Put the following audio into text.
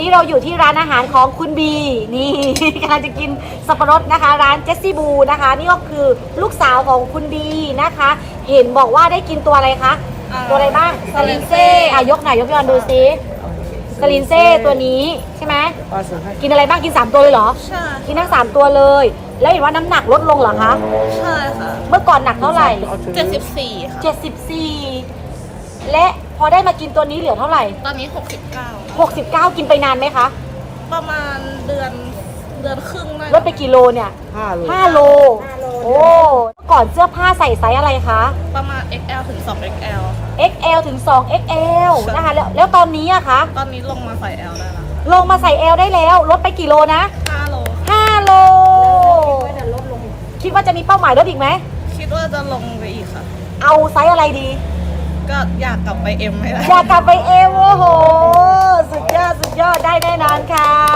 นี้เราอยู่ที่ร้านอาหารของคุณบี นี่กำลังจะกินสับปะรดนะคะ ร้านเจสซี่บูนะคะ นี่ก็คือลูกสาวของคุณบีนะคะ เห็นบอกว่าได้กินตัวอะไรคะอ่าตัวอะไรบ้างสลินเซ่อะยกหน่อยยกย้อนดูซิสลินเซ่ตัวนี้ใช่ไหมกินอะไรบ้างกิน 3 ตัวเลยเหรอ ใช่ กินทั้ง 3 ตัวเลย แล้วเห็นว่าน้ำหนักลดลงเหรอคะ ใช่ค่ะ เมื่อก่อนหนักเท่าไหร่เจ็ดสิบสี่ค่ะ74 และ พอได้มากินตัวนี้เหลือเท่าไหร่ ตอนนี้หกสิบเก้า69 กินไปนานไหมคะประมาณเดือนเดือนครึ่งได้ลดไปกี่โลเนี่ย5โล5โล โอ้เมื่อก่อนเสื้อผ้าใส่ไซส์อะไรคะ ประมาณ XL ถึง 2XL ค่ะ XL ถึง 2XL นะคะแล้วแล้วตอนนี้อะคะ ตอนนี้ลงมาใส่ L ได้แล้วลงมาใส่ L ได้แล้ว ลดไปกี่โลนะ 5โล 5 โล คิดว่าจะมีเป้าหมายลดอีกไหม คิดว่าจะลงไปอีกค่ะ เอาไซส์อะไรดี ก็อยากกลับไป M ให้ได้ อยากกลับไปเอวโอ้โห สุดยอด สุดยอด ได้แน่นอนค่ะ